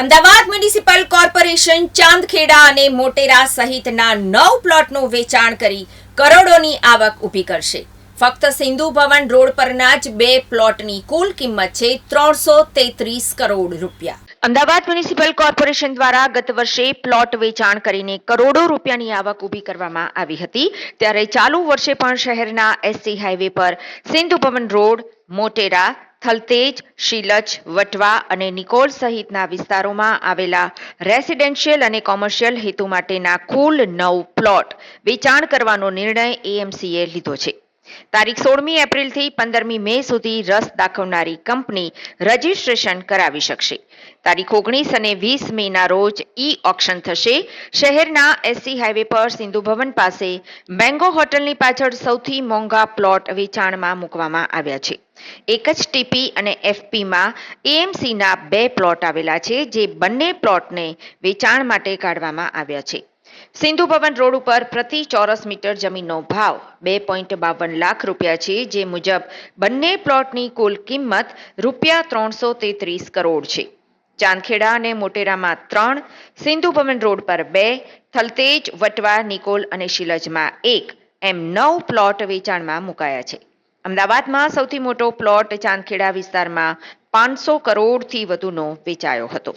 Ahmedabad municipal corporation Chandkheda અને મોટેરા સહિતના નવ પ્લોટનું વેચાણ કરી કરોડોની આવક ઊભી કરશે. ફક્ત સિંધુ ભવન રોડ પરના જ બે પ્લોટની કુલ કિંમત છે ત્રણસો તેત્રીસ કરોડ રૂપિયા. અમદાવાદ મ્યુનિસિપલ કોર્પોરેશન દ્વારા ગત વર્ષે પ્લોટ વેચાણ કરીને કરોડો રૂપિયાની આવક ઊભી કરવામાં આવી હતી. ત્યારે ચાલુ વર્ષે પણ શહેરના એસસી હાઈવે પર સિંધુ ભવન રોડ, મોટેરા થલતેજ શીલચ વટવા અને નિકોલ સહિતના વિસ્તારોમાં આવેલા રેસિડેન્શિયલ અને કોમર્શિયલ હેતુ માટેના કુલ નવ પ્લોટ વેચાણ કરવાનો નિર્ણય એએમસીએ લીધો છે. તારીખ સોળમી એપ્રિલથી પંદરમી મે સુધી રસ દાખવનારી કંપની રજીસ્ટ્રેશન કરાવી શકશે. તારીખ ઓગણીસ અને વીસ મેના રોજ ઈ ઓક્શન થશે. શહેરના એસસી હાઈવે પર સિંધુ ભવન પાસે મેંગો હોટલની પાછળ સૌથી મોંઘા પ્લોટ વેચાણમાં મૂકવામાં આવ્યા છે. એક જ ટીપી અને એફપીમાં એએમસીના બે પ્લોટ આવેલા છે, જે બંને પ્લોટને વેચાણ માટે કાઢવામાં આવ્યા છે. સિંધુ ભવન રોડ ઉપર પ્રતિ ચોરસ મીટર જમીનનો ભાવ બે પોઈન્ટ બાવન લાખ રૂપિયા છે, જે મુજબ બંને પ્લોટની કુલ કિંમત રૂપિયા ત્રણસો તેત્રીસ કરોડ છે. ચાંદખેડા અને મોટેરામાં ત્રણ, સિંધુ ભવન રોડ પર બે, થલતેજ વટવા નિકોલ અને શિલજમાં એક એમ નવ પ્લોટ વેચાણમાં મુકાયા છે. અમદાવાદમાં સૌથી મોટો પ્લોટ ચાંદખેડા વિસ્તારમાં પાંચસો કરોડથી વધુનો વેચાયો હતો.